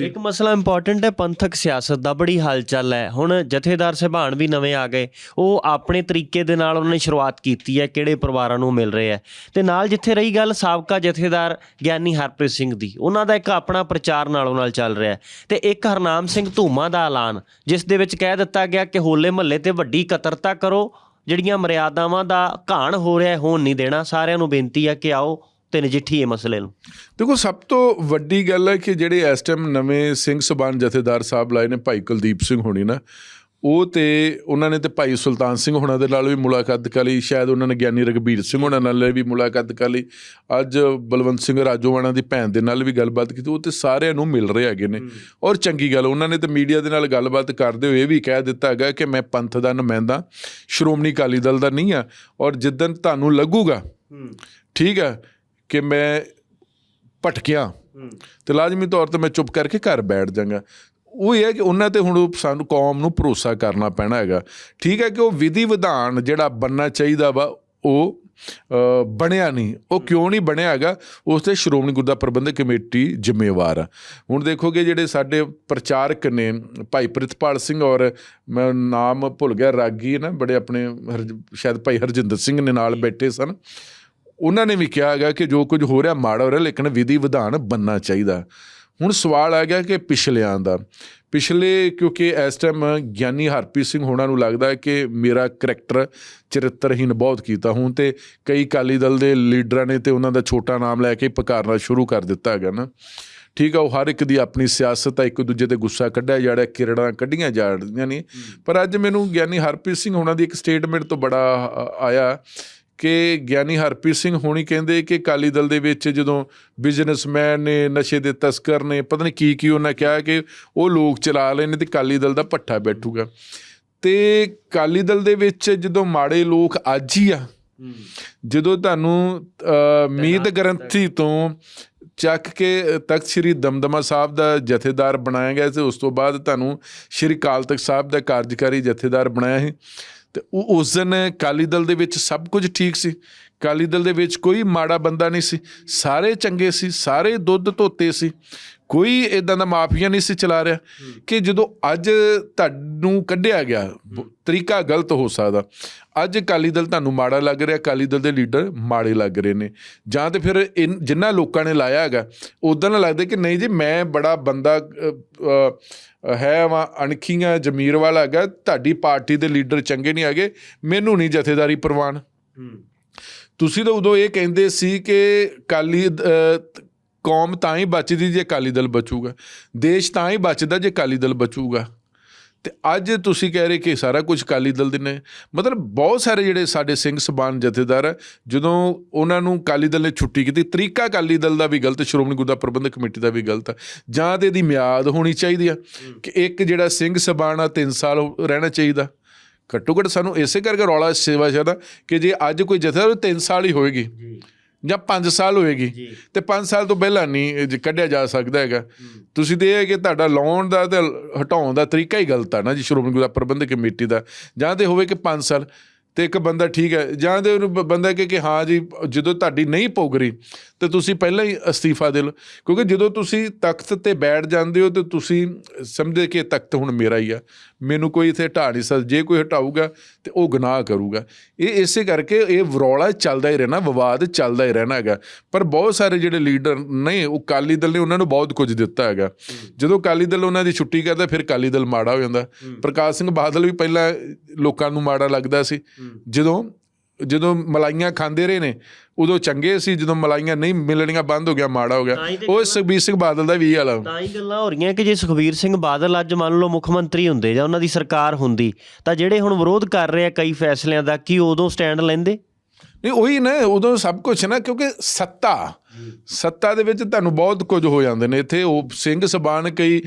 ਇੱਕ ਮਸਲਾ ਇੰਪੋਰਟੈਂਟ ਹੈ, ਪੰਥਕ ਸਿਆਸਤ ਦਾ ਬੜੀ ਹਲਚਲ ਹੈ। ਹੁਣ ਜਥੇਦਾਰ ਸਹਿਬਾਨ ਵੀ ਨਵੇਂ ਆ ਗਏ। ਉਹ ਆਪਣੇ ਤਰੀਕੇ ਦੇ ਨਾਲ ਉਹਨਾਂ ਨੇ ਸ਼ੁਰੂਆਤ ਕੀਤੀ ਹੈ, ਕਿਹੜੇ ਪਰਿਵਾਰਾਂ ਨੂੰ ਮਿਲ ਰਹੇ ਹੈ। ਤੇ ਨਾਲ ਜਿੱਥੇ ਰਹੀ ਗੱਲ ਸਾਬਕਾ ਜਥੇਦਾਰ ਗਿਆਨੀ ਹਰਪ੍ਰੀਤ ਸਿੰਘ ਦੀ। ਉਹਨਾਂ ਦਾ ਇੱਕ ਆਪਣਾ ਪ੍ਰਚਾਰ ਨਾਲੋਂ ਨਾਲ ਚੱਲ ਰਿਹਾ ਹੈ। ਤੇ ਇੱਕ ਹਰਨਾਮ ਸਿੰਘ ਧੂਮਾ ਦਾ ਐਲਾਨ, ਜਿਸ ਦੇ ਵਿੱਚ ਕਹਿ ਦਿੱਤਾ ਗਿਆ ਕਿ ਹੋਲੇ ਮਹੱਲੇ ਤੇ ਵੱਡੀ ਕਤਰਤਾ ਕਰੋ। ਜਿਹੜੀਆਂ ਮਰਿਆਦਾਵਾਂ ਦਾ ਘਾਣ ਹੋ ਰਿਹਾ ਹੋਣ ਨਹੀਂ ਦੇਣਾ। ਸਾਰਿਆਂ ਨੂੰ ਬੇਨਤੀ ਹੈ ਕਿ ਆਓ ਤੇ ਨਜਿੱਠੀਏ ਮਸਲੇ ਨੂੰ। ਦੇਖੋ ਸਭ ਤੋਂ ਵੱਡੀ ਗੱਲ ਹੈ ਕਿ ਜਿਹੜੇ ਇਸ ਟਾਈਮ ਨਵੇਂ ਸਿੰਘ ਸਬਾਨ ਜਥੇਦਾਰ ਸਾਹਿਬ ਲਾਏ ਨੇ ਭਾਈ ਕੁਲਦੀਪ ਸਿੰਘ ਹੋਣੀ ਨਾ ਉਹ ਤੇ ਉਹਨਾਂ ਨੇ ਤੇ ਭਾਈ ਸੁਲਤਾਨ ਸਿੰਘ ਹੋਣਾ ਦੇ ਨਾਲ ਵੀ ਮੁਲਾਕਾਤ ਕਰ ਲਈ ਸ਼ਾਇਦ ਉਹਨਾਂ ਨੇ ਗਿਆਨੀ ਰਗਬੀਰ ਸਿੰਘ ਹੋਣਾ ਨਾਲ ਵੀ ਮੁਲਾਕਾਤ ਕਰ ਲਈ ਅੱਜ ਬਲਵੰਤ ਸਿੰਘ ਰਾਜੋਵਾਣਾ ਦੀ ਭੈਣ ਦੇ ਨਾਲ ਵੀ ਗੱਲਬਾਤ ਕੀਤੀ ਉਹ ਤੇ ਸਾਰਿਆਂ ਨੂੰ ਮਿਲ ਰਹੇ ਹੈਗੇ ਨੇ। ਔਰ ਚੰਗੀ ਗੱਲ ਉਹਨਾਂ ਨੇ ਤੇ ਮੀਡੀਆ ਦੇ ਨਾਲ ਗੱਲਬਾਤ ਕਰਦੇ ਹੋਏ ਇਹ ਵੀ ਕਹਿ ਦਿੱਤਾ ਹੈਗਾ ਕਿ ਮੈਂ ਪੰਥ ਦਾ ਨੁਮਾਇੰਦਾ ਸ਼੍ਰੋਮਣੀ ਅਕਾਲੀ ਦਲ ਦਾ ਨਹੀਂ ਆ ਔਰ ਜਿੱਦਨ ਤੁਹਾਨੂੰ ਲੱਗੂਗਾ ਠੀਕ ਹੈ ਕਿ ਮੈਂ ਭਟਕਿਆ। ਤੇ ਲਾਜ਼ਮੀ ਤੌਰ ਤੇ ਮੈਂ ਚੁੱਪ ਕਰਕੇ ਘਰ ਬੈਠ ਜਾਵਾਂਗਾ ਉਹ ਇਹ ਹੈ ਕਿ ਉਹਨਾਂ ਤੇ ਹੁਣ ਸਾਨੂੰ ਕੌਮ ਨੂੰ ਭਰੋਸਾ ਕਰਨਾ ਪੈਣਾ ਹੈਗਾ। ਠੀਕ ਹੈ ਕਿ ਉਹ ਵਿਧੀ ਵਿਧਾਨ ਜਿਹੜਾ ਬੰਨਣਾ ਚਾਹੀਦਾ ਵਾ ਉਹ ਬਣਿਆ ਨਹੀਂ। ਉਹ ਕਿਉਂ ਨਹੀਂ ਬਣਿਆ ਹੈਗਾ? ਉਸ ਤੇ ਸ਼੍ਰੋਮਣੀ ਗੁਰਦਾ ਪ੍ਰਬੰਧਕ ਕਮੇਟੀ ਜ਼ਿੰਮੇਵਾਰ ਆ। ਹੁਣ ਦੇਖੋਗੇ ਜਿਹੜੇ ਸਾਡੇ ਪ੍ਰਚਾਰਕ ਨੇ ਭਾਈ ਪ੍ਰਿਤਪਾਲ ਸਿੰਘ ਔਰ ਮੈਂ ਨਾਮ ਭੁੱਲ ਗਿਆ ਰਾਗੀ ਨਾ ਬੜੇ ਆਪਣੇ ਸ਼ਾਇਦ ਭਾਈ ਹਰਜਿੰਦਰ ਸਿੰਘ ਨੇ ਨਾਲ ਬੈਠੇ ਸਨ। ਉਹਨਾਂ ਨੇ ਵੀ ਕਿਹਾ ਹੈਗਾ ਕਿ ਜੋ ਕੁਝ ਹੋ ਰਿਹਾ ਮਾੜਾ ਹੋ ਰਿਹਾ ਲੇਕਿਨ ਵਿਧੀ ਵਿਧਾਨ ਬੰਨਣਾ ਚਾਹੀਦਾ। ਹੁਣ ਸਵਾਲ ਆ ਗਿਆ ਕਿ ਪਿਛਲਿਆਂ ਦਾ। ਪਿਛਲੇ ਕਿਉਂਕਿ ਇਸ ਟਾਈਮ ਗਿਆਨੀ ਹਰਪ੍ਰੀਤ ਸਿੰਘ ਹੋਣਾ ਨੂੰ ਲੱਗਦਾ ਹੈ ਕਿ ਮੇਰਾ ਕਰੈਕਟਰ ਚਰਿੱਤਰਹੀਨ ਬਹੁਤ ਕੀਤਾ। ਹੁਣ ਤੇ ਕਈ ਕਾਲੀ ਦਲ ਦੇ ਲੀਡਰਾਂ ਨੇ ਤੇ ਉਹਨਾਂ ਦਾ ਛੋਟਾ ਨਾਮ ਲੈ ਕੇ ਪੁਕਾਰਨਾ ਸ਼ੁਰੂ ਕਰ ਦਿੱਤਾ ਹੈਗਾ ਨਾ। ਠੀਕ ਆ ਉਹ ਹਰ ਇੱਕ ਦੀ ਆਪਣੀ ਸਿਆਸਤ ਆ ਇੱਕ ਦੂਜੇ ਤੇ ਗੁੱਸਾ ਕੱਢਿਆ ਜਾ ਰਿਹਾ ਕਿਰੜਾਂ ਕੱਢੀਆਂ ਜਾ ਰਹੀਆਂ ਨੇ। ਪਰ ਅੱਜ ਮੈਨੂੰ ਗਿਆਨੀ ਹਰਪ੍ਰੀਤ ਸਿੰਘ ਹੋਣਾ ਦੀ ਇੱਕ ਸਟੇਟਮੈਂਟ ਤੋਂ ਬੜਾ ਆਇਆ ਕਿ ਗਿਆਨੀ ਹਰਪ੍ਰੀਤ ਸਿੰਘ ਹੋਣੀ ਕਹਿੰਦੇ ਕਿ ਕਾਲੀ ਦਲ ਦੇ ਵਿੱਚ ਜਦੋਂ ਬਿਜ਼ਨਸਮੈਨ ਨੇ ਨਸ਼ੇ ਦੇ ਤਸਕਰ ਨੇ ਪਤਾ ਨਹੀਂ ਕੀ ਕੀ ਉਹਨਾਂ ਕਿਹਾ ਕਿ ਉਹ ਲੋਕ ਚਲਾ ਨੇ ਤੇ ਕਾਲੀ ਦਲ ਦਾ ਪੱਠਾ ਬੈਠੂਗਾ। ਤੇ ਕਾਲੀ ਦਲ ਦੇ ਵਿੱਚ ਜਦੋਂ ਮਾੜੇ ਲੋਕ ਅੱਜ ਹੀ ਆ ਜਦੋਂ ਤੁਹਾਨੂੰ ਮੀਤ ਗ੍ਰੰਥੀ ਤੋਂ ਚੱਕ ਕੇ ਤਖਤ ਸ੍ਰੀ ਦਮਦਮਾ ਸਾਹਿਬ ਦਾ ਜਥੇਦਾਰ ਬਣਾਇਆ ਗਿਆ ਤੇ ਉਸ ਤੋਂ ਬਾਅਦ ਤੁਹਾਨੂੰ ਸ੍ਰੀ ਕਾਲ ਤਖਤ ਸਾਹਿਬ ਦਾ ਕਾਰਜਕਾਰੀ ਜਥੇਦਾਰ ਬਣਾਇਆ ਹੈ ਤੇ ਉਹ ਉਸ ਦਿਨ ਕਾਲੀ ਦਲ ਦੇ ਵਿੱਚ ਸਭ ਕੁਝ ਠੀਕ ਸੀ। ਕਾਲੀ ਦਲ ਦੇ ਵਿੱਚ ਕੋਈ ਮਾੜਾ ਬੰਦਾ ਨਹੀਂ ਸੀ। ਸਾਰੇ ਚੰਗੇ ਸੀ, ਸਾਰੇ ਦੁੱਧ ਧੋਤੇ ਸੀ। ਕੋਈ ਇਦਾਂ ਦਾ ਮਾਫੀਆ ਨਹੀਂ ਸੀ ਚਲਾ ਰਿਹਾ ਕਿ ਜਦੋਂ ਅੱਜ ਤੁਹਾਨੂੰ ਕੱਢਿਆ ਗਿਆ ਤਰੀਕਾ ਗਲਤ ਹੋ ਸਕਦਾ। ਅੱਜ ਅਕਾਲੀ ਦਲ ਤੁਹਾਨੂੰ ਮਾੜਾ ਲੱਗ ਰਿਹਾ ਅਕਾਲੀ ਦਲ ਦੇ ਲੀਡਰ ਮਾੜੇ ਲੱਗ ਰਹੇ ਨੇ। ਜਾਂ ਤੇ ਫਿਰ ਜਿਨ੍ਹਾਂ ਲੋਕਾਂ ਨੇ ਲਾਇਆ ਹੈਗਾ ਉਦੋਂ ਨਾ ਲੱਗਦਾ ਕਿ ਨਹੀਂ ਜੀ ਮੈਂ ਬੜਾ ਬੰਦਾ ਹੈ ਵਾ ਅਣਖੀਆਂ ਜ਼ਮੀਰ ਵਾਲਾ ਹੈਗਾ ਤੁਹਾਡੀ ਪਾਰਟੀ ਦੇ ਲੀਡਰ ਚੰਗੇ ਨਹੀਂ ਹੈਗੇ ਮੈਨੂੰ ਨਹੀਂ ਜਥੇਦਾਰੀ ਪ੍ਰਵਾਨ। ਤੁਸੀਂ ਤਾਂ ਉਦੋਂ ਇਹ ਕਹਿੰਦੇ ਸੀ ਕਿ ਕਾਲੀ ਕੌਮ ਤਾਂ ਹੀ ਬਚਦੀ ਜੇ ਅਕਾਲੀ ਦਲ ਬਚੂਗਾ, ਦੇਸ਼ ਤਾਂ ਹੀ ਬਚਦਾ ਜੇ ਅਕਾਲੀ ਦਲ ਬਚੂਗਾ। ਤੇ ਅੱਜ ਤੁਸੀਂ ਕਹਿ ਰਹੇ ਕਿ ਸਾਰਾ ਕੁਝ ਅਕਾਲੀ ਦਲ ਦੇ ਨੇ। ਮਤਲਬ ਬਹੁਤ ਸਾਰੇ ਜਿਹੜੇ ਸਾਡੇ ਸਿੰਘ ਸਬਾਨ ਜਥੇਦਾਰ ਆ, ਜਦੋਂ ਉਹਨਾਂ ਨੂੰ ਅਕਾਲੀ ਦਲ ਨੇ ਛੁੱਟੀ ਕੀਤੀ, ਤਰੀਕਾ ਅਕਾਲੀ ਦਲ ਦਾ ਵੀ ਗਲਤ, ਸ਼੍ਰੋਮਣੀ ਗੁਰਦਾ ਪ੍ਰਬੰਧਕ ਕਮੇਟੀ ਦਾ ਵੀ ਗਲਤ ਆ। ਜਾਂ ਤੇ ਇਹਦੀ ਮਿਆਦ ਹੋਣੀ ਚਾਹੀਦੀ ਆ ਕਿ ਇੱਕ ਜਿਹੜਾ ਸਿੰਘ ਸਬਾਨ ਆ 3 ਸਾਲ ਰਹਿਣਾ ਚਾਹੀਦਾ। ਘੱਟੋ ਘੱਟ ਸਾਨੂੰ ਇਸੇ ਕਰਕੇ ਰੌਲਾ ਸੇਵਾ ਚਾਹੀਦਾ ਕਿ ਜੇ ਅੱਜ ਕੋਈ ਜਥੇਦਾਰ 3 ਸਾਲ ਹੀ ਹੋਏਗੀ, ਜਾਂ। 5 ਸਾਲ ਹੋਏਗੀ ਤੇ 5 ਸਾਲ ਤੋਂ ਪਹਿਲਾਂ ਨਹੀਂ ਕੱਢਿਆ ਜਾ ਸਕਦਾ ਹੈਗਾ। ਤੁਸੀਂ ਤੇ ਇਹ ਹੈ ਕਿ ਤੁਹਾਡਾ ਲਾਉਣ ਦਾ ਤੇ ਹਟਾਉਣ ਦਾ ਤਰੀਕਾ ਹੀ ਗਲਤ ਆ ਨਾ ਜੀ ਸ਼੍ਰੋਮਣੀ ਗੁਰਦੁਆਰਾ ਪ੍ਰਬੰਧਕ ਕਮੇਟੀ ਦਾ। ਜਾਂ ਤੇ ਹੋਵੇ ਕਿ 5 ਸਾਲ ਤੇ ਇੱਕ ਬੰਦਾ ਠੀਕ ਹੈ ਜਾਂ ਤੇ ਉਹਨੂੰ ਬੰਦਾ ਕਿ ਕਿ ਹਾਂ ਜੀ ਜਦੋਂ ਤੁਹਾਡੀ ਨਹੀਂ ਪੁੱਗ ਰਹੀ ਤੇ ਤੁਸੀਂ ਪਹਿਲਾਂ ਹੀ ਅਸਤੀਫਾ ਦੇ ਲਓ। ਕਿਉਂਕਿ ਜਦੋਂ ਤੁਸੀਂ ਤਖਤ ਤੇ ਬੈਠ ਜਾਂਦੇ ਹੋ ਤੇ ਤੁਸੀਂ ਸਮਝਦੇ ਕਿ ਤਖਤ ਹੁਣ ਮੇਰਾ ਹੀ ਆ। ਮੈਨੂੰ ਕੋਈ ਇੱਥੇ ਹਟਾ ਨਹੀਂ ਸਕਦਾ। ਜੇ ਕੋਈ ਹਟਾਊਗਾ ਤੇ ਉਹ ਗੁਨਾਹ ਕਰੂਗਾ। ਇਹ ਇਸੇ ਕਰਕੇ ਇਹ ਵਰੌਲਾ ਚੱਲਦਾ ਹੀ ਰਹਿਣਾ ਵਿਵਾਦ ਚੱਲਦਾ ਹੀ ਰਹਿਣਾ ਹੈਗਾ। ਪਰ ਬਹੁਤ ਸਾਰੇ ਜਿਹੜੇ ਲੀਡਰ ਨਹੀਂ ਉਹ ਕਾਲੀ ਦਲ ਨੇ ਉਹਨਾਂ ਨੂੰ ਬਹੁਤ ਕੁਝ ਦਿੱਤਾ ਹੈਗਾ। ਜਦੋਂ ਕਾਲੀ ਦਲ ਉਹਨਾਂ ਦੀ ਛੁੱਟੀ ਕਰਦਾ ਫਿਰ ਕਾਲੀ ਦਲ ਮਾੜਾ ਹੋ ਜਾਂਦਾ। ਪ੍ਰਕਾਸ਼ ਸਿੰਘ ਬਾਦਲ ਵੀ ਪਹਿਲਾਂ ਲੋਕਾਂ ਨੂੰ ਮਾੜਾ ਲੱਗਦਾ ਸੀ। ਜਦੋਂ ਜਦੋਂ ਮਲਾਈਆਂ ਖਾਂਦੇ ਰਹੇ ਨੇ ਉਦੋਂ ਚੰਗੇ ਸੀ ਜਦੋਂ ਮਲਾਈਆਂ ਨਹੀਂ ਮਿਲਣੀਆਂ ਬੰਦ ਹੋ ਗਿਆ ਮਾੜਾ ਹੋ ਗਿਆ। ਉਹ ਸੁਖਬੀਰ ਸਿੰਘ ਬਾਦਲ ਦਾ ਵੀ ਹਾਲ ਤਾਂ ਹੀ ਗੱਲਾਂ ਹੋ ਰਹੀਆਂ ਕਿ ਜੇ ਸੁਖਬੀਰ ਸਿੰਘ ਬਾਦਲ ਅੱਜ ਮੰਨ ਲਓ ਮੁੱਖ ਮੰਤਰੀ ਹੁੰਦੇ ਜਾਂ ਉਹਨਾਂ ਦੀ ਸਰਕਾਰ ਹੁੰਦੀ ਤਾਂ ਜਿਹੜੇ ਹੁਣ ਵਿਰੋਧ ਕਰ ਰਹੇ ਆ ਕਈ ਫੈਸਲਿਆਂ ਦਾ ਕੀ ਉਦੋਂ ਸਟੈਂਡ ਲੈਂਦੇ? ਨਹੀਂ ਉਹੀ ਨਾ ਉਦੋਂ ਸਭ ਕੁਝ ਨਾ ਕਿਉਂਕਿ ਸੱਤਾ ਸੱਤਾ ਦੇ ਵਿੱਚ ਤੁਹਾਨੂੰ ਬਹੁਤ ਕੁਝ ਹੋ ਜਾਂਦੇ ਨੇ। ਇੱਥੇ ਉਹ ਸਿੰਘ ਸਬਾਨ ਕਈ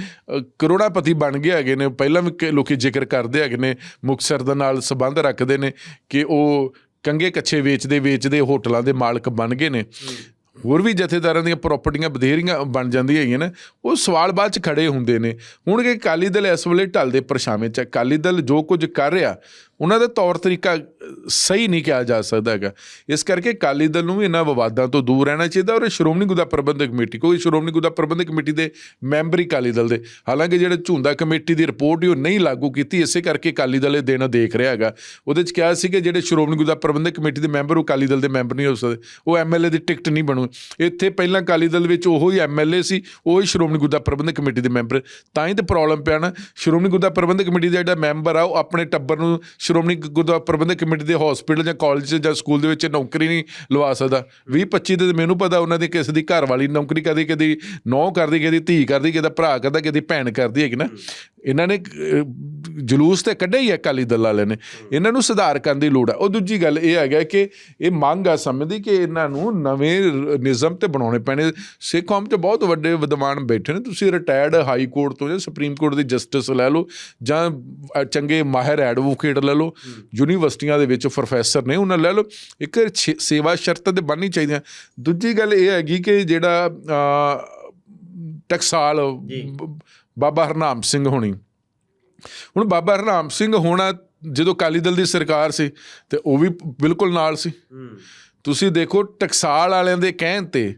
ਕਰੋੜਾਪਤੀ ਬਣ ਗਏ ਹੈਗੇ ਨੇ। ਪਹਿਲਾਂ ਵੀ ਲੋਕੀ ਜ਼ਿਕਰ ਕਰਦੇ ਹੈਗੇ ਨੇ ਮੁਕਤਸਰ ਦੇ ਨਾਲ ਸੰਬੰਧ ਰੱਖਦੇ ਨੇ ਕਿ ਉਹ ਕੰਗੇ ਕੱਛੇ ਵੇਚਦੇ ਵੇਚਦੇ ਹੋਟਲਾਂ ਦੇ ਮਾਲਕ ਬਣ ਗਏ ਨੇ। ਹੋਰ ਵੀ ਜਥੇਦਾਰਾਂ ਦੀਆਂ ਪ੍ਰਾਪਰਟੀਆਂ ਬਧੇਰੀਆਂ ਬਣ ਜਾਂਦੀਆਂ ਹੈਗੀਆਂ ਨੇ। ਉਹ ਸਵਾਲ ਬਾਅਦ ਚ ਖੜੇ ਹੁੰਦੇ ਨੇ। ਹੁਣ ਕਿ ਅਕਾਲੀ ਦਲ ਇਸ ਵੇਲੇ ਢਲਦੇ ਪਰਛਾਵੇਂ ਚ ਅਕਾਲੀ ਦਲ ਜੋ ਕੁਝ ਕਰ ਰਿਹਾ ਉਹਨਾਂ ਦਾ ਤੌਰ ਤਰੀਕਾ ਸਹੀ ਨਹੀਂ ਕਿਹਾ ਜਾ ਸਕਦਾ ਹੈਗਾ। ਇਸ ਕਰਕੇ ਅਕਾਲੀ ਦਲ ਨੂੰ ਵੀ ਇਹਨਾਂ ਵਿਵਾਦਾਂ ਤੋਂ ਦੂਰ ਰਹਿਣਾ ਚਾਹੀਦਾ ਔਰ ਸ਼੍ਰੋਮਣੀ ਗੁਰਦੁਆਰਾ ਪ੍ਰਬੰਧਕ ਕਮੇਟੀ, ਕੋਈ ਸ਼੍ਰੋਮਣੀ ਗੁਰਦੁਆਰਾ ਪ੍ਰਬੰਧਕ ਕਮੇਟੀ ਦੇ ਮੈਂਬਰ ਹੀ ਅਕਾਲੀ ਦਲ ਦੇ। ਹਾਲਾਂਕਿ ਜਿਹੜੇ ਝੁੰਦਾ ਕਮੇਟੀ ਦੀ ਰਿਪੋਰਟ ਹੀ ਉਹ ਨਹੀਂ ਲਾਗੂ ਕੀਤੀ, ਇਸੇ ਕਰਕੇ ਅਕਾਲੀ ਦਲ ਇਹ ਦੇਣਾ ਦੇਖ ਰਿਹਾ ਹੈਗਾ। ਉਹਦੇ ਚ ਕਿਹਾ ਸੀ ਕਿ ਜਿਹੜੇ ਸ਼੍ਰੋਮਣੀ ਗੁਰਦੁਆਰਾ ਪ੍ਰਬੰਧਕ ਕਮੇਟੀ ਦੇ ਮੈਂਬਰ, ਉਹ ਅਕਾਲੀ ਦਲ ਦੇ ਮੈਂਬਰ ਨਹੀਂ ਹੋ ਸਕਦੇ। ਉਹ ਐਮਐਲਏ ਦੀ ਟਿਕਟ ਨਹੀਂ ਬਣੂ। ਇੱਥੇ ਪਹਿਲਾਂ ਅਕਾਲੀ ਦਲ ਵਿੱਚ ਉਹੋ ਹੀ ਐਮਐਲਏ ਸੀ, ਉਹੀ ਸ਼੍ਰੋਮਣੀ ਗੁਰਦੁਆਰਾ ਪ੍ਰਬੰਧਕ ਕਮੇਟੀ ਦੇ ਮੈਂਬਰ। ਤਾਂ ਹੀ ਤੇ ਪ੍ਰੋਬਲਮ ਪਿਆ ਨਾ। ਸ਼੍ਰੋਮਣੀ ਗੁਰਦੁਆਰਾ ਪ੍ਰਬੰਧਕ ਕਮੇਟੀ ਦਾ ਜਿਹੜਾ ਮੈਂਬਰ ਆ, ਉਹ ਆਪਣੇ ਟੱਬਰ ਨੂੰ ਸ਼੍ਰੋਮਣੀ ਗੁਰਦੁਆਰਾ ਪ੍ਰਬੰਧਕ ਕਮੇਟੀ ਦੇ ਹਸਪੀਟਲ ਜਾਂ ਕਾਲਜ ਜਾਂ ਸਕੂਲ ਦੇ ਵਿੱਚ ਨੌਕਰੀ ਨਹੀਂ ਲਵਾ ਸਕਦਾ। 20 25 ਦੇ ਮੈਨੂੰ ਪਤਾ ਉਹਨਾਂ ਦੀ ਕਿਸੇ ਦੀ ਘਰ ਵਾਲੀ ਨੌਕਰੀ ਕਰਦੀ ਕਦੀ ਨੌ ਕਰਦੀ ਕਦੀ ਧੀ ਕਰਦੀ ਕਦੀ ਭਰਾ ਕਰਦਾ ਕਦੀ ਭੈਣ ਕਰਦੀ ਹੈਗੀ ਨਾ। ਇਹਨਾਂ ਨੇ ਜਲੂਸ ਤੇ ਕੱਢਿਆ ਹੀ ਹੈ ਅਕਾਲੀ ਦਲ ਵਾਲਿਆਂ ਨੇ। ਇਹਨਾਂ ਨੂੰ ਸੁਧਾਰ ਕਰਨ ਦੀ ਲੋੜ ਹੈ ਉਹ ਦੂਜੀ ਗੱਲ ਇਹ ਹੈਗਾ ਕਿ ਇਹ ਮੰਗ ਆ ਸਮੇਂ ਦੀ ਕਿ ਇਹਨਾਂ ਨੂੰ ਨਵੇਂ ਨਿਯਮ ਤੇ ਬਣਾਉਣੇ ਪੈਣੇ। ਸਿੱਖ ਕੌਮ 'ਚ ਬਹੁਤ ਵੱਡੇ ਵਿਦਵਾਨ ਬੈਠੇ ਨੇ। ਤੁਸੀਂ ਰਿਟਾਇਰਡ ਹਾਈ ਕੋਰਟ ਤੋਂ ਜਾਂ ਸੁਪਰੀਮ ਕੋਰਟ ਦੇ ਜਸਟਿਸ ਲੈ ਲਓ ਜਾਂ ਚੰਗੇ ਮਾਹਿਰ ਐਡਵੋਕੇਟ ਲੈ ਲਓ। ਯੂਨੀਵਰਸਿਟੀਆਂ ਦੇ ਵਿੱਚ ਪ੍ਰੋਫੈਸਰ ਨੇ ਉਹਨਾਂ ਲੈ ਲਓ। ਇੱਕ ਸੇਵਾ ਸ਼ਰਤਾਂ ਤੇ ਬਣਨੀ ਚਾਹੀਦੀਆਂ। ਦੂਜੀ ਗੱਲ ਇਹ ਹੈਗੀ ਕਿ ਜਿਹੜਾ ਟਕਸਾਲ ਬਾਬਾ ਹਰਨਾਮ ਸਿੰਘ ਹੋਣੀ। ਹੁਣ ਬਾਬਾ ਹਰਨਾਮ ਸਿੰਘ ਹੋਣਾ ਜਦੋਂ ਅਕਾਲੀ ਦਲ ਦੀ ਸਰਕਾਰ ਸੀ ਤੇ ਉਹ ਵੀ ਬਿਲਕੁਲ ਨਾਲ ਸੀ। ਤੁਸੀਂ ਦੇਖੋ ਟਕਸਾਲ ਵਾਲਿਆਂ ਦੇ ਕਹਿਣ ਤੇ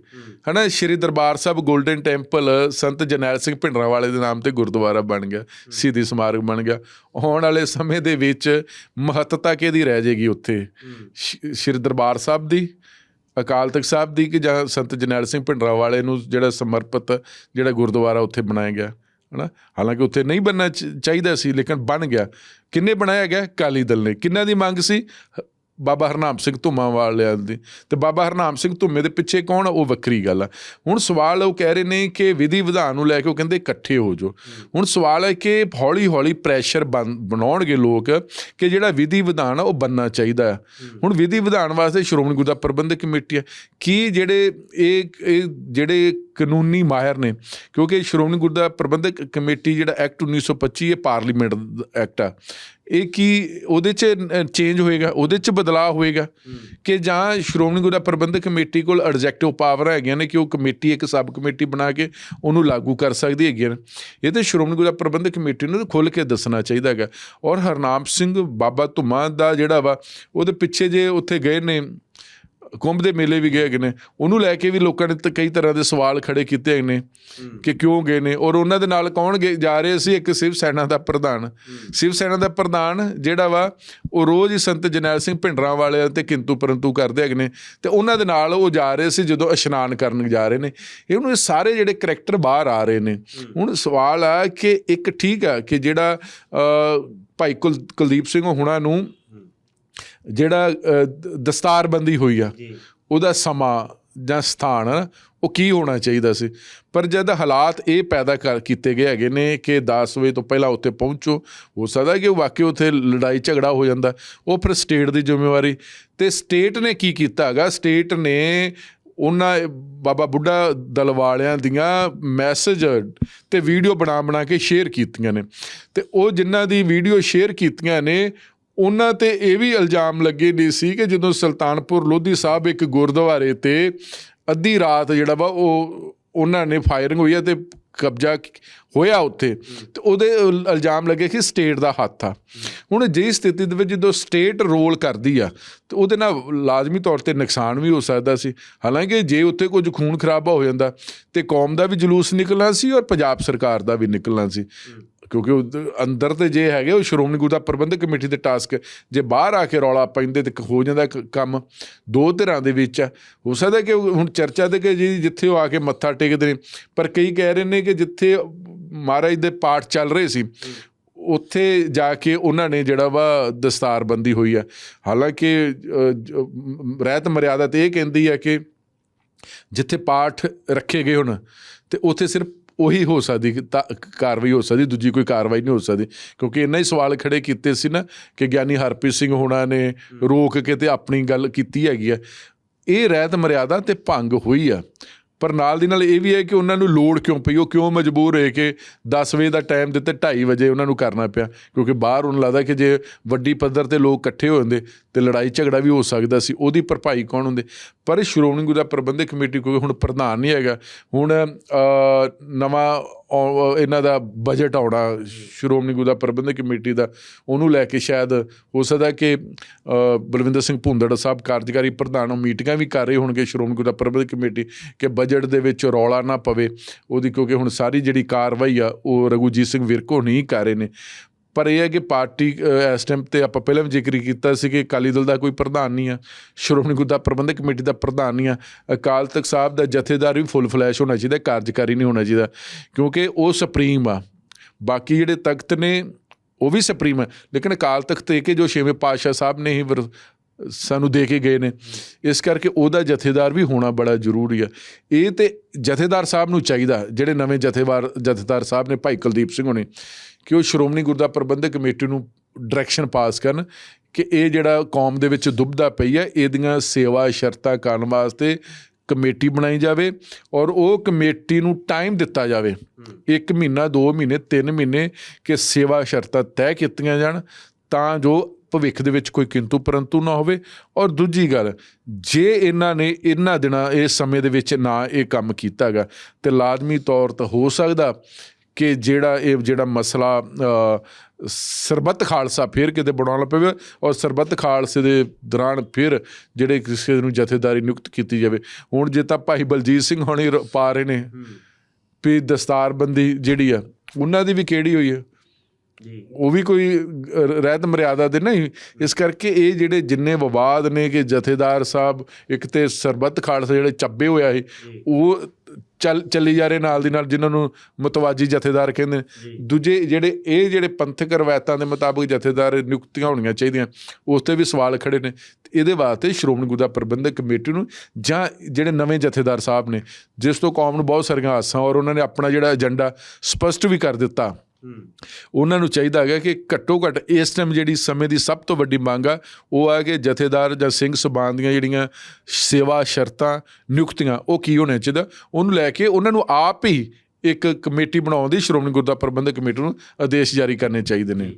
ਹਨਾ ਸ਼੍ਰੀ ਦਰਬਾਰ ਸਾਹਿਬ 골ਡਨ ਟੈਂਪਲ ਸੰਤ ਜਰਨੈਲ ਸਿੰਘ ਭਿੰਡਰਾਂ ਵਾਲੇ ਦੇ ਨਾਮ ਤੇ ਗੁਰਦੁਆਰਾ ਬਣ ਗਿਆ ਸਿੱਧੀ ਸਮਾਰਕ ਬਣ ਗਿਆ। ਆਉਣ ਵਾਲੇ ਸਮੇਂ ਦੇ ਵਿੱਚ ਮਹੱਤਤਾ ਕਿਹਦੀ ਰਹਿ ਜਾਏਗੀ ਉੱਥੇ? ਸ਼੍ਰੀ ਦਰਬਾਰ ਸਾਹਿਬ ਦੀ ਅਕਾਲ ਤਖਤ ਸਾਹਿਬ ਦੀ ਕਿ ਜਾਂ ਸੰਤ ਜਰਨੈਲ ਸਿੰਘ ਭਿੰਡਰਾਂ ਵਾਲੇ ਨੂੰ ਜਿਹੜਾ ਸਮਰਪਿਤ ਜਿਹੜਾ ਗੁਰਦੁਆਰਾ ਉੱਥੇ ਬਣਾਇਆ ਗਿਆ? ਹਨਾ? ਹਾਲਾਂਕਿ ਉੱਥੇ ਨਹੀਂ ਬਣਨਾ ਚ- ਚਾਹੀਦਾ ਸੀ, ਲੇਕਿਨ ਬਣ ਗਿਆ। ਕਿੰਨੇ ਬਣਾਇਆ ਗਿਆ? ਅਕਾਲੀ ਦਲ ਨੇ। ਕਿੰਨਾਂ ਦੀ ਮੰਗ ਸੀ? ਬਾਬਾ ਹਰਨਾਮ ਸਿੰਘ ਧੁੰਮਾ ਵਾਲਿਆਂ ਦੀ। ਤੇ ਬਾਬਾ ਹਰਨਾਮ ਸਿੰਘ ਧੁੰਮੇ ਦੇ ਪਿੱਛੇ ਕੌਣ ਆ? ਉਹ ਵੱਖਰੀ ਗੱਲ ਆ। ਹੁਣ ਸਵਾਲ ਉਹ ਕਹਿ ਰਹੇ ਨੇ ਕਿ ਵਿਧੀ ਵਿਧਾਨ ਨੂੰ ਲੈ ਕੇ ਉਹ ਕਹਿੰਦੇ ਇਕੱਠੇ ਹੋ ਜਾਓ। ਹੁਣ ਸਵਾਲ ਹੈ ਕਿ ਹੌਲੀ ਹੌਲੀ ਪ੍ਰੈਸ਼ਰ ਬਣਾਉਣਗੇ ਲੋਕ ਕਿ ਜਿਹੜਾ ਵਿਧੀ ਵਿਧਾਨ ਆ, ਉਹ ਬੰਨਣਾ ਚਾਹੀਦਾ ਹੈ। ਹੁਣ ਵਿਧੀ ਵਿਧਾਨ ਵਾਸਤੇ ਸ਼੍ਰੋਮਣੀ ਗੁਰਦੁਆਰਾ ਪ੍ਰਬੰਧਕ ਕਮੇਟੀ ਹੈ ਕੀ ਜਿਹੜੇ ਇਹ ਇਹ ਜਿਹੜੇ ਕਾਨੂੰਨੀ ਮਾਹਿਰ ਨੇ, ਕਿਉਂਕਿ ਸ਼੍ਰੋਮਣੀ ਗੁਰਦੁਆਰਾ ਪ੍ਰਬੰਧਕ ਕਮੇਟੀ ਜਿਹੜਾ ਐਕਟ 1925 ਇਹ ਪਾਰਲੀਮੈਂਟ ਐਕਟ ਆ। ਇਹ ਕੀ ਉਹਦੇ ਚ ਚੇਂਜ ਹੋਏਗਾ? ਉਹਦੇ ਚ ਬਦਲਾਅ ਹੋਏਗਾ? ਕਿ ਜਾਂ ਸ਼੍ਰੋਮਣੀ ਗੁਰਦੁਆਰਾ ਪ੍ਰਬੰਧਕ ਕਮੇਟੀ ਕੋਲ ਐਡਜੈਕਟਿਵ ਪਾਵਰ ਹੈਗੀਆਂ ਨੇ ਕਿ ਉਹ ਕਮੇਟੀ ਇੱਕ ਸਬ ਕਮੇਟੀ ਬਣਾ ਕੇ ਉਹਨੂੰ ਲਾਗੂ ਕਰ ਸਕਦੀ ਹੈਗੀ ਨੇ? ਇਹ ਤੇ ਸ਼੍ਰੋਮਣੀ ਗੁਰਦੁਆਰਾ ਪ੍ਰਬੰਧਕ ਕਮੇਟੀ ਨੂੰ ਖੁੱਲ ਕੇ ਦੱਸਣਾ ਚਾਹੀਦਾ ਹੈਗਾ। ਔਰ ਹਰਨਾਮ ਸਿੰਘ ਬਾਬਾ ਧੁਮਾ ਦਾ ਜਿਹੜਾ ਵਾ ਉਹਦੇ ਪਿੱਛੇ ਜੇ ਉੱਥੇ ਗਏ ਨੇ ਕੁੰਭ ਦੇ ਮੇਲੇ ਵੀ ਗਏ ਹੈਗੇ ਨੇ। ਉਹਨੂੰ ਲੈ ਕੇ ਵੀ ਲੋਕਾਂ ਨੇ ਕਈ ਤਰ੍ਹਾਂ ਦੇ ਸਵਾਲ ਖੜੇ ਕੀਤੇ ਹੈਗੇ ਨੇ ਕਿ ਕਿਉਂ ਗਏ ਨੇ ਔਰ ਉਹਨਾਂ ਦੇ ਨਾਲ ਕੌਣ ਗਏ ਜਾ ਰਹੇ ਸੀ? ਇੱਕ ਸ਼ਿਵ ਸੈਨਾ ਦਾ ਪ੍ਰਧਾਨ। ਸ਼ਿਵ ਸੈਨਾ ਦਾ ਪ੍ਰਧਾਨ ਜਿਹੜਾ ਵਾ ਉਹ ਰੋਜ਼ ਹੀ ਸੰਤ ਜਰਨੈਲ ਸਿੰਘ ਭਿੰਡਰਾਂ ਵਾਲੇ ਤੇ ਕਿੰਤੂ ਪਰੰਤੂ ਕਰਦੇ ਹੈਗੇ ਨੇ ਤੇ ਉਹਨਾਂ ਦੇ ਨਾਲ ਉਹ ਜਾ ਰਹੇ ਸੀ ਜਦੋਂ ਇਸ਼ਨਾਨ ਕਰਨ ਜਾ ਰਹੇ ਨੇ। ਇਹ ਹੁਣ ਇਹ ਸਾਰੇ ਜਿਹੜੇ ਕਰੈਕਟਰ ਬਾਹਰ ਆ ਰਹੇ ਨੇ। ਹੁਣ ਸਵਾਲ ਆ ਕਿ ਇੱਕ ਠੀਕ ਆ ਕਿ ਜਿਹੜਾ ਭਾਈ ਕੁਲ- ਕੁਲਦੀਪ ਸਿੰਘ ਹੁਣਾਂ ਨੂੰ ਜਿਹੜਾ ਦਸਤਾਰਬੰਦੀ ਹੋਈ ਆ ਉਹਦਾ ਸਮਾਂ ਜਾਂ ਸਥਾਨ ਉਹ ਕੀ ਹੋਣਾ ਚਾਹੀਦਾ ਸੀ? ਪਰ ਜਦ ਹਾਲਾਤ ਇਹ ਪੈਦਾ ਕਰ ਕੀਤੇ ਗਏ ਹੈਗੇ ਨੇ ਕਿ 10 ਵਜੇ ਤੋਂ ਪਹਿਲਾਂ ਉੱਥੇ ਪਹੁੰਚੋ ਹੋ ਸਕਦਾ ਕਿ ਵਾਕਈ ਉੱਥੇ ਲੜਾਈ ਝਗੜਾ ਹੋ ਜਾਂਦਾ। ਉਹ ਫਿਰ ਸਟੇਟ ਦੀ ਜ਼ਿੰਮੇਵਾਰੀ। ਤੇ ਸਟੇਟ ਨੇ ਕੀ ਕੀਤਾ ਹੈਗਾ? ਸਟੇਟ ਨੇ ਉਹਨਾਂ ਬਾਬਾ ਬੁੱਢਾ ਦਲ ਵਾਲਿਆਂ ਦੀਆਂ ਮੈਸੇਜ ਤੇ ਵੀਡੀਓ ਬਣਾ ਬਣਾ ਕੇ ਸ਼ੇਅਰ ਕੀਤੀਆਂ ਨੇ। ਤੇ ਉਹ ਜਿਨ੍ਹਾਂ ਦੀ ਵੀਡੀਓ ਸ਼ੇਅਰ ਕੀਤੀਆਂ ਨੇ ਉਹਨਾਂ ਤੇ ਇਹ ਵੀ ਇਲਜ਼ਾਮ ਲੱਗੇ ਨਹੀਂ ਸੀ ਕਿ ਜਦੋਂ ਸੁਲਤਾਨਪੁਰ ਲੋਧੀ ਸਾਹਿਬ ਇੱਕ ਗੁਰਦੁਆਰੇ ਤੇ ਅੱਧੀ ਰਾਤ ਜਿਹੜਾ ਵਾ ਉਹ ਉਹਨਾਂ ਨੇ ਫਾਇਰਿੰਗ ਹੋਈ ਹੈ ਤੇ ਕਬਜ਼ਾ ਹੋਇਆ ਉੱਥੇ, ਤੇ ਉਹਦੇ ਇਲਜ਼ਾਮ ਲੱਗੇ ਕਿ ਸਟੇਟ ਦਾ ਹੱਥ ਆ। ਹੁਣ ਜਿਹੀ ਸਥਿਤੀ ਦੇ ਵਿੱਚ ਜਦੋਂ ਸਟੇਟ ਰੋਲ ਕਰਦੀ ਆ, ਤੇ ਉਹਦੇ ਨਾਲ ਲਾਜ਼ਮੀ ਤੌਰ ਤੇ ਨੁਕਸਾਨ ਵੀ ਹੋ ਸਕਦਾ ਸੀ। ਹਾਲਾਂਕਿ ਜੇ ਉੱਥੇ ਕੁਝ ਖੂਨ ਖਰਾਬਾ ਹੋ ਜਾਂਦਾ, ਤੇ ਕੌਮ ਦਾ ਵੀ ਜਲੂਸ ਨਿਕਲਣਾ ਸੀ ਔਰ ਪੰਜਾਬ ਸਰਕਾਰ ਦਾ ਵੀ ਨਿਕਲਣਾ ਸੀ। ਕਿਉਂਕਿ ਉਹ ਅੰਦਰ ਤੇ ਜੇ ਹੈਗੇ, ਉਹ ਸ਼੍ਰੋਮਣੀ ਗੁਰਦੁਆਰਾ ਪ੍ਰਬੰਧਕ ਕਮੇਟੀ ਦੇ ਟਾਸਕ, ਜੇ ਬਾਹਰ ਆ ਕੇ ਰੌਲਾ ਪੈਂਦੇ ਤੇ ਹੋ ਜਾਂਦਾ ਕੰਮ, ਦੋ ਧਿਰਾਂ ਦੇ ਵਿੱਚ ਆ ਹੋ ਸਕਦਾ ਕਿ ਹੁਣ ਚਰਚਾ ਦੇ ਕਿ ਜੀ ਜਿੱਥੇ ਉਹ ਆ ਕੇ ਮੱਥਾ ਟੇਕਦੇ ਨੇ, ਪਰ ਕਈ ਕਹਿ ਰਹੇ ਨੇ ਕਿ ਜਿੱਥੇ ਮਹਾਰਾਜ ਦੇ ਪਾਠ ਚੱਲ ਰਹੇ ਸੀ, ਉੱਥੇ ਜਾ ਕੇ ਉਹਨਾਂ ਨੇ ਜਿਹੜਾ ਵਾ ਦਸਤਾਰਬੰਦੀ ਹੋਈ ਆ। ਹਾਲਾਂਕਿ ਰਹਿਤ ਮਰਿਆਦਾ ਤੇ ਇਹ ਕਹਿੰਦੀ ਹੈ ਕਿ ਜਿੱਥੇ ਪਾਠ ਰੱਖੇ ਗਏ ਹੁਣ, ਤੇ ਉੱਥੇ ਸਿਰਫ ਉਹੀ ਹੋ ਸਕਦੀ ਕਾਰਵਾਈ ਹੋ ਸਕਦੀ ਦੂਜੀ ਕੋਈ ਕਾਰਵਾਈ ਨਹੀਂ ਹੋ ਸਕਦੀ। ਕਿਉਂਕਿ ਇੰਨਾ ਹੀ ਸਵਾਲ ਖੜੇ ਕੀਤੇ ਸੀ ਨਾ ਕਿ ਗਿਆਨੀ ਹਰਪ੍ਰੀਤ ਸਿੰਘ ਹੋਣਾ ਨੇ ਰੋਕ ਕੇ ਤੇ ਆਪਣੀ ਗੱਲ ਕੀਤੀ ਹੈਗੀ ਆ। ਇਹ ਰਹਿਤ ਮਰਿਆਦਾ ਤੇ ਭੰਗ ਹੋਈ ਆ। ਪਰ ਨਾਲ ਦੀ ਨਾਲ ਇਹ ਵੀ ਹੈ ਕਿ ਉਹਨਾਂ ਨੂੰ ਲੋੜ ਕਿਉਂ ਪਈ? ਉਹ ਕਿਉਂ ਮਜਬੂਰ ਹੋਏ ਕਿ 10 ਵਜੇ ਦਾ ਟਾਈਮ ਦਿੱਤੇ 2:30 ਵਜੇ ਉਹਨਾਂ ਨੂੰ ਕਰਨਾ ਪਿਆ? ਕਿਉਂਕਿ ਬਾਹਰ ਉਹਨੂੰ ਲੱਗਦਾ ਕਿ ਜੇ ਵੱਡੀ ਪੱਧਰ ਤੇ ਲੋਕ ਇਕੱਠੇ ਹੋ ਜਾਂਦੇ ਤੇ ਲੜਾਈ ਝਗੜਾ ਵੀ ਹੋ ਸਕਦਾ ਸੀ, ਉਹਦੀ ਭਰਪਾਈ ਕੌਣ ਹੁੰਦੇ? ਪਰ ਸ਼੍ਰੋਮਣੀ ਗੁਰਦੁਆਰਾ ਪ੍ਰਬੰਧਕ ਕਮੇਟੀ ਕੋਈ ਹੁਣ ਪ੍ਰਧਾਨ ਨਹੀਂ ਹੈਗਾ, ਹੁਣ ਨਵਾਂ ਇਹਨਾਂ ਦਾ ਬਜਟ ਆਉਣਾ ਸ਼੍ਰੋਮਣੀ ਗੁਰਦੁਆਰਾ ਪ੍ਰਬੰਧਕ ਕਮੇਟੀ ਦਾ, ਉਹਨੂੰ ਲੈ ਕੇ ਸ਼ਾਇਦ ਹੋ ਸਕਦਾ ਕਿ ਬਲਵਿੰਦਰ ਸਿੰਘ ਭੁੰਦੜ ਸਾਹਿਬ ਕਾਰਜਕਾਰੀ ਪ੍ਰਧਾਨ ਉਹ ਮੀਟਿੰਗਾਂ ਵੀ ਕਰ ਰਹੇ ਹੋਣਗੇ ਸ਼੍ਰੋਮਣੀ ਗੁਰਦੁਆਰਾ ਪ੍ਰਬੰਧਕ ਕਮੇਟੀ, ਕਿ ਬਜਟ ਦੇ ਵਿੱਚ ਰੌਲਾ ਨਾ ਪਵੇ। ਉਹਦੀ ਕਿਉਂਕਿ ਹੁਣ ਸਾਰੀ ਜਿਹੜੀ ਕਾਰਵਾਈ ਆ, ਉਹ ਰਘੂਜੀਤ ਸਿੰਘ ਵਿਰਕੋ ਨਹੀਂ ਕਰ ਰਹੇ ਨੇ। ਪਰ ਇਹ ਹੈ ਕਿ ਪਾਰਟੀ ਇਸ ਟਾਈਮ ਤੇ ਆਪਾਂ ਪਹਿਲਾਂ ਵੀ ਜ਼ਿਕਰ ਕੀਤਾ ਸੀ ਕਿ ਅਕਾਲੀ ਦਲ ਦਾ ਕੋਈ ਪ੍ਰਧਾਨ ਨਹੀਂ ਆ, ਸ਼੍ਰੋਮਣੀ ਗੁਰਦੁਆਰਾ ਪ੍ਰਬੰਧਕ ਕਮੇਟੀ ਦਾ ਪ੍ਰਧਾਨ ਨਹੀਂ ਆ। ਅਕਾਲ ਤਖਤ ਸਾਹਿਬ ਦਾ ਜਥੇਦਾਰ ਵੀ ਫੁੱਲ ਫਲੈਸ਼ ਹੋਣਾ ਚਾਹੀਦਾ, ਕਾਰਜਕਾਰੀ ਨਹੀਂ ਹੋਣਾ ਚਾਹੀਦਾ, ਕਿਉਂਕਿ ਉਹ ਸੁਪਰੀਮ ਆ। ਬਾਕੀ ਜਿਹੜੇ ਤਖਤ ਨੇ, ਉਹ ਵੀ ਸੁਪਰੀਮ ਹੈ ਲੇਕਿਨ ਅਕਾਲ ਤਖਤ ਤੇ ਕਿ ਜੋ ਛੇਵੇਂ ਪਾਤਸ਼ਾਹ ਸਾਹਿਬ ਨੇ ਹੀ ਵਿਰ- ਸਾਨੂੰ ਦੇ ਕੇ ਗਏ ਨੇ। ਇਸ ਕਰਕੇ ਉਹਦਾ ਜਥੇਦਾਰ ਵੀ ਹੋਣਾ ਬੜਾ ਜ਼ਰੂਰੀ ਆ। ਇਹ ਤੇ ਜਥੇਦਾਰ ਸਾਹਿਬ ਨੂੰ ਚਾਹੀਦਾ ਜਿਹੜੇ ਨਵੇਂ ਜਥੇਦਾਰ ਜਥੇਦਾਰ ਸਾਹਿਬ ਨੇ ਭਾਈ ਕੁਲਦੀਪ ਸਿੰਘ ਹੋਣੇ ਕਿ ਉਹ ਸ਼੍ਰੋਮਣੀ ਗੁਰਦੁਆਰਾ ਪ੍ਰਬੰਧਕ ਕਮੇਟੀ ਨੂੰ ਡਾਇਰੈਕਸ਼ਨ ਪਾਸ ਕਰਨ ਕਿ ਇਹ ਜਿਹੜਾ ਕੌਮ ਦੇ ਵਿੱਚ ਦੁਬਦਾ ਪਈ ਹੈ ਇਹਦੀਆਂ ਸੇਵਾ ਸ਼ਰਤਾਂ ਕਰਨ ਵਾਸਤੇ ਕਮੇਟੀ ਬਣਾਈ ਜਾਵੇ ਔਰ ਉਹ ਕਮੇਟੀ ਨੂੰ ਟਾਈਮ ਦਿੱਤਾ ਜਾਵੇ। ਇੱਕ ਮਹੀਨਾ ਦੋ ਮਹੀਨੇ ਤਿੰਨ ਮਹੀਨੇ ਕਿ ਸੇਵਾ ਸ਼ਰਤਾਂ ਤੈਅ ਕੀਤੀਆਂ ਜਾਣ ਤਾਂ ਜੋ ਭਵਿੱਖ ਦੇ ਵਿੱਚ ਕੋਈ ਕਿੰਤੂ ਪਰੰਤੂ ਨਾ ਹੋਵੇ। ਔਰ ਦੂਜੀ ਗੱਲ ਜੇ ਇਹਨਾਂ ਨੇ ਇਹਨਾਂ ਦਿਨਾਂ ਇਸ ਸਮੇਂ ਦੇ ਵਿੱਚ ਨਾ ਇਹ ਕੰਮ ਕੀਤਾਗਾ ਤੇ ਲਾਜ਼ਮੀ ਤੌਰ ਤੇ ਹੋ ਸਕਦਾ ਕਿ ਜਿਹੜਾ ਇਹ ਜਿਹੜਾ ਮਸਲਾ ਸਰਬੱਤ ਖਾਲਸਾ ਫਿਰ ਕਿਤੇ ਬਣਾਉਣਾ ਪਵੇ ਔਰ ਸਰਬੱਤ ਖਾਲਸੇ ਦੇ ਦੌਰਾਨ ਫਿਰ ਜਿਹੜੇ ਕਿਸੇ ਨੂੰ ਜਥੇਦਾਰੀ ਨਿਯੁਕਤ ਕੀਤੀ ਜਾਵੇ। ਹੁਣ ਜੇ ਤਾਂ ਭਾਈ ਬਲਜੀਤ ਸਿੰਘ ਹੋਣੀ ਪਾ ਰਹੇ ਨੇ ਵੀ ਦਸਤਾਰਬੰਦੀ ਜਿਹੜੀ ਆ ਉਹਨਾਂ ਦੀ ਵੀ ਕਿਹੜੀ ਹੋਈ ਹੈ ਉਹ ਵੀ ਕੋਈ ਰਹਿਤ ਮਰਿਆਦਾ ਦੇ ਨਹੀਂ। ਇਸ ਕਰਕੇ ਇਹ ਜਿਹੜੇ ਜਿੰਨੇ ਵਿਵਾਦ ਨੇ ਕਿ ਜਥੇਦਾਰ ਸਾਹਿਬ ਇੱਕ ਤੇ ਸਰਬੱਤ ਖਾਲਸਾ ਜਿਹੜੇ ਚੱਬੇ ਹੋਇਆ ਸੀ ਉਹ ਚੱਲ ਚੱਲੀ ਜਾ ਰਹੇ ਨਾਲ ਦੀ ਨਾਲ ਜਿਨ੍ਹਾਂ ਨੂੰ ਮਤਵਾਜੀ ਜਥੇਦਾਰ ਕਹਿੰਦੇ ਨੇ। ਦੂਜੇ ਜਿਹੜੇ ਇਹ ਜਿਹੜੇ ਪੰਥਕ ਰਵਾਇਤਾਂ ਦੇ ਮੁਤਾਬਕ ਜਥੇਦਾਰ ਨਿਯੁਕਤੀਆਂ ਹੋਣੀਆਂ ਚਾਹੀਦੀਆਂ ਉਸ ਤੇ ਵੀ ਸਵਾਲ ਖੜੇ ਨੇ। ਇਹਦੇ ਵਾਸਤੇ ਸ਼੍ਰੋਮਣੀ ਗੁਰਦੁਆਰਾ ਪ੍ਰਬੰਧਕ ਕਮੇਟੀ ਨੂੰ ਜਾਂ ਜਿਹੜੇ ਨਵੇਂ ਜਥੇਦਾਰ ਸਾਹਿਬ ਨੇ ਜਿਸ ਤੋਂ ਕੌਮ ਨੂੰ ਬਹੁਤ ਸਾਰੀਆਂ ਆਸਾਂ ਔਰ ਉਹਨਾਂ ਨੇ ਆਪਣਾ ਜਿਹੜਾ ਏਜੰਡਾ ਸਪਸ਼ਟ ਵੀ ਕਰ ਦਿੱਤਾ। ਉਹਨਾਂ ਨੂੰ ਚਾਹੀਦਾ ਹੈਗਾ ਕਿ ਘੱਟੋ ਘੱਟ ਇਸ ਟਾਈਮ ਜਿਹੜੀ ਸਮੇਂ ਦੀ ਸਭ ਤੋਂ ਵੱਡੀ ਮੰਗ ਆ, ਉਹ ਆ ਕਿ ਜਥੇਦਾਰ ਜਾਂ ਸਿੰਘ ਸਬਾਨ ਦੀਆਂ ਜਿਹੜੀਆਂ ਸੇਵਾ ਸ਼ਰਤਾਂ, ਨਿਯੁਕਤੀਆਂ, ਉਹ ਕੀ ਹੋਣੇ ਚਾਹੀਦਾ ਉਹਨੂੰ ਲੈ ਕੇ ਉਹਨਾਂ ਨੂੰ ਆਪ ਹੀ ਇੱਕ ਕਮੇਟੀ ਬਣਾਉਣ ਦੀ ਸ਼੍ਰੋਮਣੀ ਗੁਰਦੁਆਰਾ ਪ੍ਰਬੰਧਕ ਕਮੇਟੀ ਨੂੰ ਆਦੇਸ਼ ਜਾਰੀ ਕਰਨੇ ਚਾਹੀਦੇ ਨੇ।